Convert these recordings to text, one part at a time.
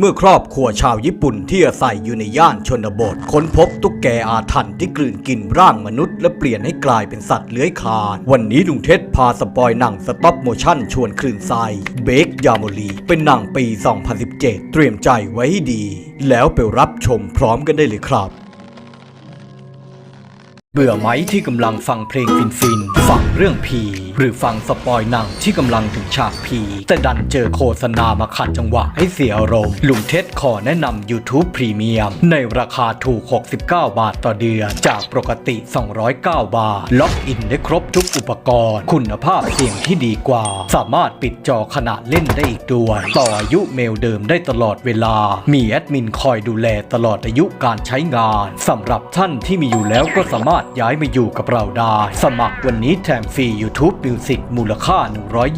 เมื่อครอบครัวชาวญี่ปุ่นที่อาศัยอยู่ในย่านชนบท ค้นพบตุ๊กแกอาถรรพ์ที่กลืนกินร่างมนุษย์ และเปลี่ยนให้กลายเป็นสัตว์เลื้อยคลาน วันนี้ลุงเท็ดพาสปอยหนังสต็อปโมชั่นชวนคลื่นไซเบกยาโมลี เป็นหนังปี 2017 เตรียมใจไว้ให้ดี แล้วไปรับชมพร้อมกันได้เลยครับเบื่อไหมที่กำลังฟังเพลงฟินฟินๆฟังเรื่องผี หรือฟังสปอยหนังที่กำลังถึงฉากผี แต่ดันเจอโฆษณามาขัดจังหวะให้เสียอารมณ์ลุงเท็ดขอแนะนำ YouTube Premium ในราคาถูก 69 บาทต่อเดือน จากปกติ 209 บาท ล็อกอินได้ครบทุกอุปกรณ์ คุณภาพเสียงที่ดีกว่า สามารถปิดจอขณะเล่นได้อีกด้วยต่ออายุเมลเดิมได้ตลอดเวลา มีแอดมินคอยดูแลตลอดอายุการใช้งานสำหรับท่านที่มีอยู่แล้วก็สามารถย้ายมาอยู่กับเราได้ สมัครวันนี้แถมฟรี YouTube Music มูลค่า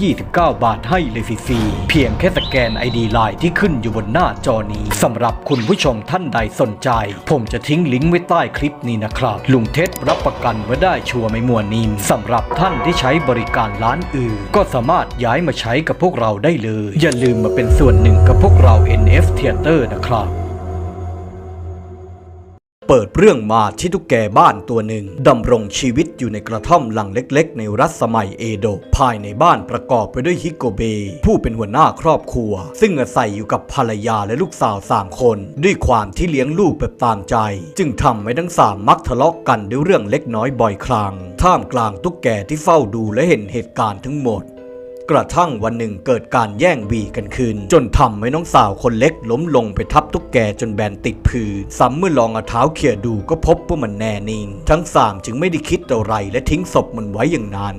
129 บาทให้เลยฟรีเพียงแค่สแกน ID Line ที่ขึ้นอยู่บนหน้าจอนี้สำหรับคุณผู้ชมท่านใดสนใจ ผมจะทิ้งลิงก์ไว้ใต้คลิปนี้นะครับ ลุงเท็ดรับประกันว่าได้ชัวร์ไม่มัวนิ่มสำหรับท่านที่ใช้บริการร้านอื่น ก็สามารถย้ายมาใช้กับพวกเราได้เลย อย่าลืมมาเป็นส่วนหนึ่งกับพวกเรา NF Theater นะครับ เปิดเรื่องมาที่ตุ๊กแกบ้านตัวหนึ่งดำรงชีวิตอยู่ในกระท่อมหลังเล็กๆ ในรัฐสมัยเอโดะภายในบ้านประกอบไปด้วยฮิโกเบ ผู้เป็นหัวหน้าครอบครัว ซึ่งอาศัยอยู่กับภรรยาและลูกสาวสามคน ด้วยความที่เลี้ยงลูกแบบตามใจ จึงทำให้ทั้งสามมักทะเลาะกันด้วยเรื่องเล็กน้อยบ่อยครั้งท่ามกลางตุ๊กแกที่เฝ้าดูและเห็นเหตุการณ์ทั้งหมด กระทั่งวันหนึ่งเกิดการแย่งวีกันคืน จนทำให้น้องสาวคนเล็กล้มลงไปทับตุ๊กแกจนแบนติดพื้นซ้ำเมื่อลองเอาเท้าเขี่ยดูก็พบว่ามันแน่นิ่ง ทั้งสามจึงไม่ได้คิดอะไรและทิ้งศพมันไว้อย่างนั้น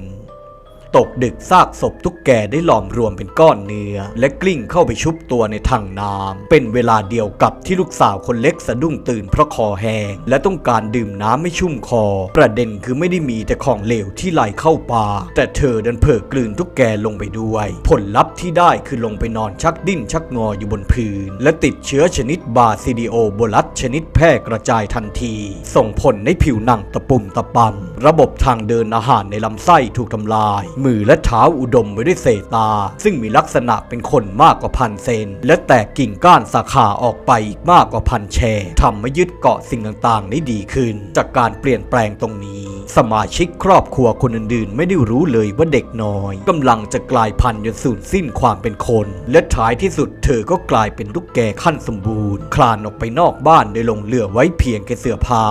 ตกดึกซากศพตุ๊กแกได้หลอมรวมเป็นก้อนเนื้อ และกลิ้งเข้าไปชุบตัวในถังน้ำเป็นเวลาเดียวกับที่ลูกสาวคนเล็กสะดุ้งตื่นเพราะคอแห้งและต้องการดื่มน้ำไม่ชุ่มคอ ประเด็นคือไม่ได้มีแต่ของเหลวที่ไหลเข้าปากแต่เธอดันเผลอกลืนตุ๊กแกลงไปด้วย ผลลัพธ์ที่ได้คือลงไปนอนชักดิ้นชักงออยู่บนพื้น และติดเชื้อชนิดบาซิดิโอโบลัสชนิดแพร่กระจายทันที ส่งผลให้ผิวหนังตะปุ่มตะปำระบบทางเดินอาหารในลำไส้ถูกทำลายมือและเท้าอุดมไปด้วยเศษตา ซึ่งมีลักษณะเป็นคนมากกว่าพันเซน และแตกกิ่งก้านสาขาออกไปอีกมากกว่าพันแฉกทำให้ยึดเกาะสิ่งต่างๆ ได้ดีขึ้น จากการเปลี่ยนแปลงตรงนี้ สมาชิกครอบครัวคนอื่นๆ ไม่ได้รู้เลยว่าเด็กน้อยกำลังจะกลายพันธุ์จนสูญสิ้นความเป็นคน และท้ายที่สุดเธอก็กลายเป็นลูกแกขั้นสมบูรณ์ คลานออกไปนอกบ้านโดยลงเหลือไว้เพียงแค่เสื้อผ้า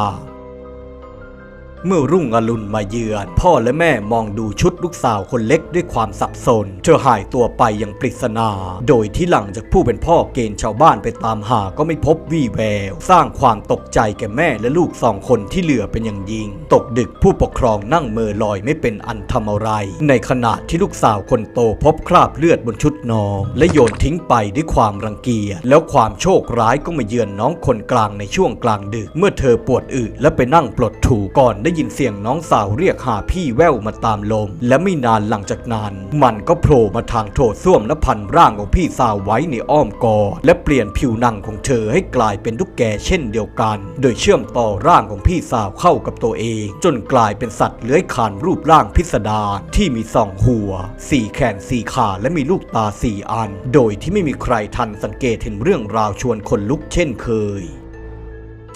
เมื่อรุ่งอรุณมาเยือน พ่อและแม่มองดูชุดลูกสาวคนเล็กด้วยความสับสน เธอหายตัวไปอย่างปริศนา โดยที่หลังจากผู้เป็นพ่อเกณฑ์ชาวบ้านไปตามหาก็ไม่พบวี่แวว สร้างความตกใจแก่แม่และลูกสองคนที่เหลือเป็นอย่างยิ่ง ตกดึกผู้ปกครองนั่งเมอลอยไม่เป็นอันทำอะไร ในขณะที่ลูกสาวคนโตพบคราบเลือดบนชุดนอนและโยนทิ้งไปด้วยความรังเกียจแล้วความโชคร้ายก็มาเยือนน้องคนกลางในช่วงกลางดึก เมื่อเธอปวดอึและไปนั่งปลดถูก่อนไดได้ยินเสียงน้องสาวเรียกหาพี่แววมาตามลม และไม่นานหลังจากนั้น มันก็โผล่มาทางโถส้วมและพันร่างของพี่สาวไว้ในอ้อมกอดและเปลี่ยนผิวหนังของเธอให้กลายเป็นตุ๊กแกเช่นเดียวกัน โดยเชื่อมต่อร่างของพี่สาวเข้ากับตัวเอง จนกลายเป็นสัตว์เลื้อยคลานรูปร่างพิสดารที่มีสองหัวสี่แขนสี่ขาและมีลูกตาสี่อัน โดยที่ไม่มีใครทันสังเกตเห็นเรื่องราวชวนคนลุกเช่นเคย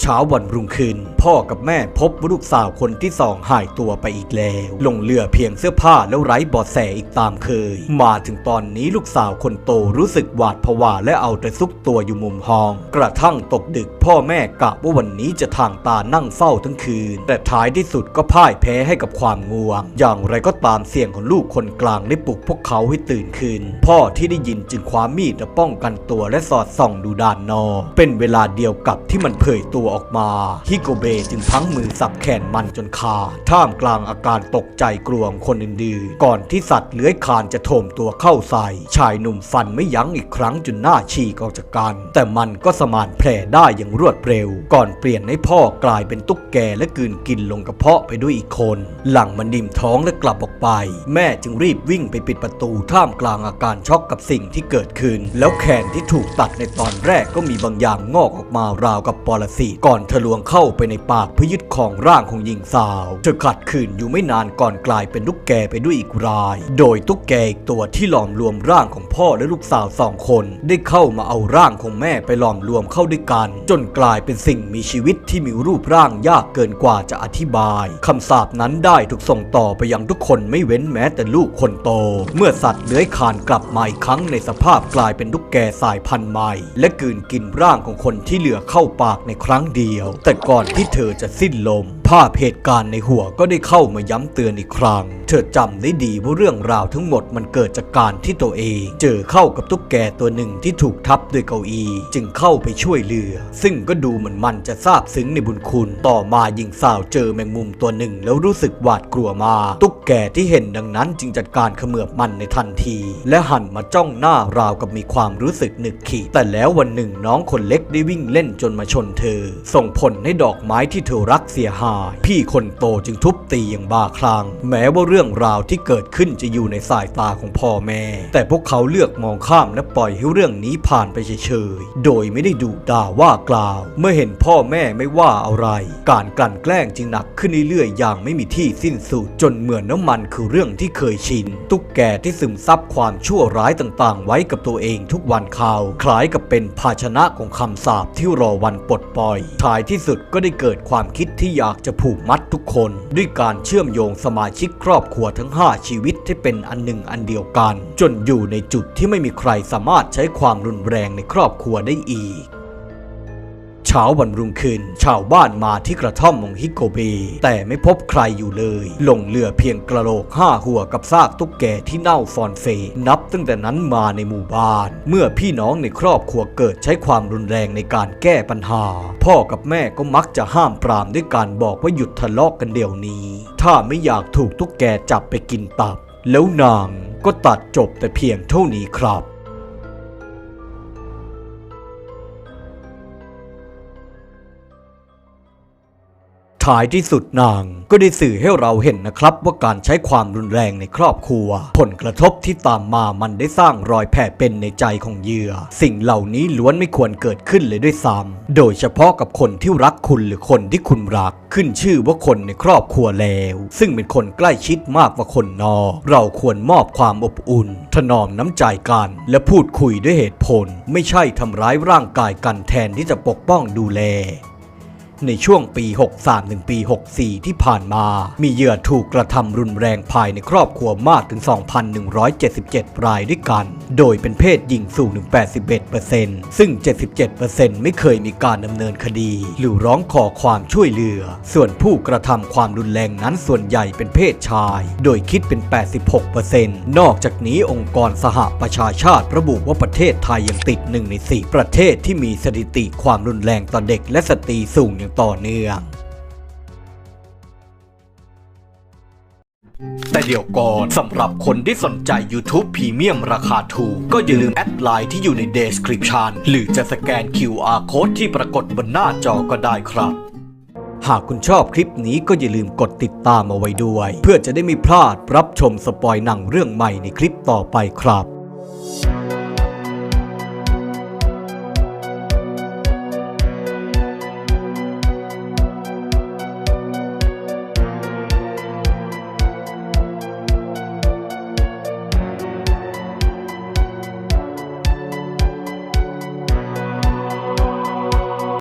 เช้าวันรุ่งขึ้น พ่อกับแม่พบลูกสาวคนที่สองหายตัวไปอีกแล้วลงเรือเพียงเสื้อผ้าแล้วไร้บาะแสอีกตามเคย มาถึงตอนนี้ลูกสาวคนโตรู้สึกหวาดผวาและเอาแต่ซุกตัวอยู่มุมห้อง กระทั่งตกดึกพ่อแม่กะว่าวันนี้จะทางตานั่งเฝ้าทั้งคืน แต่ท้ายที่สุดก็พ่ายแพ้ให้กับความง่วง อย่างไรก็ตามเสียงของลูกคนกลางได้ปลุกพวกเขาให้ตื่นขึ้น พ่อที่ได้ยินจึงคว้ามีดและป้องกันตัวและสอดส่องดูด้านนอกเป็นเวลาเดียวกับที่มันเผยตัวออกมา ฮิโกเบจึงพังมือสับแขนมันจนขาดท่ามกลางอาการตกใจกลัวของคนอื่นๆ ก่อนที่สัตว์เลื้อยคลานจะโถมตัวเข้าใส่ ชายหนุ่มฟันไม่ยั้งอีกครั้งจนหน้าฉีกออกจากกัน แต่มันก็สมานแผลได้อย่างรวดเร็ว ก่อนเปลี่ยนให้พ่อกลายเป็นตุ๊กแกและกืนกินลงกระเพาะไปด้วยอีกคน หลังมันดิ่มท้องและกลับออกไป แม่จึงรีบวิ่งไปปิดประตูท่ามกลางอาการช็อกกับสิ่งที่เกิดขึ้น แล้วแขนที่ถูกตัดในตอนแรกก็มีบางอย่างงอกออกมาราวกับปรสิตก่อนทะลวงเข้าไปในปากเพื่อยึดของร่างของหญิงสาวเธอขัดขืนอยู่ไม่นานก่อนกลายเป็นตุ๊กแกไปด้วยอีกราย โดยตุ๊กแกอีกตัวที่หลอมรวมร่างของพ่อและลูกสาวสองคน ได้เข้ามาเอาร่างของแม่ไปหลอมรวมเข้าด้วยกัน จนกลายเป็นสิ่งมีชีวิตที่มีรูปร่างยากเกินกว่าจะอธิบายคำสาปนั้นได้ถูกส่งต่อไปยังทุกคนไม่เว้นแม้แต่ลูกคนโต เมื่อสัตว์เลื้อยคานกลับมาอีกครั้งในสภาพกลายเป็นตุ๊กแกสายพันธุ์ใหม่ และกลืนกินร่างของคนที่เหลือเข้าปากในครั้งเดียว แต่ก่อนที่เธอจะสิ้นลมภาพเหตุการณ์ในหัวก็ได้เข้ามาย้ำเตือนอีกครั้ง เธอจำได้ดีว่าเรื่องราวทั้งหมดมันเกิดจากการที่ตัวเอง เจอเข้ากับตุ๊กแกตัวหนึ่งที่ถูกทับด้วยเก้าอี้จึงเข้าไปช่วยเหลือ ซึ่งก็ดูเหมือนมันจะซาบซึ้งในบุญคุณ ต่อมาหญิงสาวเจอแมงมุมตัวหนึ่งแล้วรู้สึกหวาดกลัวมา ตุ๊กแกที่เห็นดังนั้นจึงจัดการเขมือบมันในทันที และหันมาจ้องหน้าราวกับมีความรู้สึกหนึกขีดแต่แล้ววันหนึ่งน้องคนเล็กได้วิ่งเล่นจนมาชนเธอ ส่งผลให้ดอกไม้ที่เธอรักเสียหายพี่คนโตจึงทุบตีอย่างบ้าคลั่งแม้ว่าเรื่องราวที่เกิดขึ้นจะอยู่ในสายตาของพ่อแม่ แต่พวกเขาเลือกมองข้ามและปล่อยให้เรื่องนี้ผ่านไปเฉยๆ โดยไม่ได้ดุด่าว่ากล่าว เมื่อเห็นพ่อแม่ไม่ว่าอะไร การกลั่นแกล้งจึงหนักขึ้นเรื่อยๆ อย่างไม่มีที่สิ้นสุด จนเหมือนน้ำมันคือเรื่องที่เคยชิน ตุ๊กแกที่ซึมซับความชั่วร้ายต่างๆ ไว้กับตัวเองทุกวันข่าวคล้ายกับเป็นภาชนะของคำสาปที่รอวันปลดปล่อยท้ายที่สุดก็ได้เกิดความคิดที่อยากจะผูกมัดทุกคน ด้วยการเชื่อมโยงสมาชิกครอบครัวทั้ง 5 ชีวิตให้เป็นอันหนึ่งอันเดียวกัน จนอยู่ในจุดที่ไม่มีใครสามารถใช้ความรุนแรงในครอบครัวได้อีก ช้าวันรุ่งขึ้น ชาวบ้านมาที่กระท่อมของฮิโกเบ แต่ไม่พบใครอยู่เลยลงเหลือเพียงกระโหลกห้าหัวกับซากตุ๊กแกที่เน่าฟอนเฟ นับตั้งแต่นั้นมาในหมู่บ้าน เมื่อพี่น้องในครอบครัวเกิดใช้ความรุนแรงในการแก้ปัญหา พ่อกับแม่ก็มักจะห้ามปรามด้วยการบอกว่าหยุดทะเลาะกกันเดี๋ยวนี้ ถ้าไม่อยากถูกตุ๊กแกจับไปกินตับ แล้วนางก็ตัดจบแต่เพียงเท่านี้ครับ ท้ายที่สุดนาง ก็ได้สื่อให้เราเห็นนะครับว่าการใช้ความรุนแรงในครอบครัว ผลกระทบที่ตามมามันได้สร้างรอยแผลเป็นในใจของเหยื่อ สิ่งเหล่านี้ล้วนไม่ควรเกิดขึ้นเลยด้วยซ้ำโดยเฉพาะกับคนที่รักคุณหรือคนที่คุณรัก ขึ้นชื่อว่าคนในครอบครัวแล้ว ซึ่งเป็นคนใกล้ชิดมากกว่าคนนอก เราควรมอบความอบอุ่น ถนอมน้ำใจกัน และพูดคุยด้วยเหตุผล ไม่ใช่ทำร้ายร่างกายกันแทนที่จะปกป้องดูแล ในช่วงปี 63 ถึงปี 64 ที่ผ่านมา มีเหยื่อถูกกระทำรุนแรงภายในครอบครัวมากถึง 2,177 รายด้วยกัน โดยเป็นเพศหญิงสูงถึง 81%ซึ่ง 77%ไม่เคยมีการดำเนินคดี หรือร้องขอความช่วยเหลือ ส่วนผู้กระทำความรุนแรงนั้นส่วนใหญ่เป็นเพศชาย โดยคิดเป็น 86%นอกจากนี้องค์กรสหประชาชาติระบุว่าประเทศไทยยังติดหนึ่งใน 4 ประเทศที่มีสถิติความรุนแรงต่อเด็กและสตรีสูงอย่างต่อเนื่อง แต่เดี๋ยวก่อนสำหรับคนที่สนใจ YouTube Premium ราคาถูก ก็อย่าลืมแอดไลน์ที่อยู่ใน Description หรือจะสแกน QR Code ที่ปรากฏบนหน้าจอก็ได้ครับ หากคุณชอบคลิปนี้ก็อย่าลืมกดติดตามเอาไว้ด้วย เพื่อจะได้ไม่พลาดรับชมสปอยหนังเรื่องใหม่ในคลิปต่อไปครับ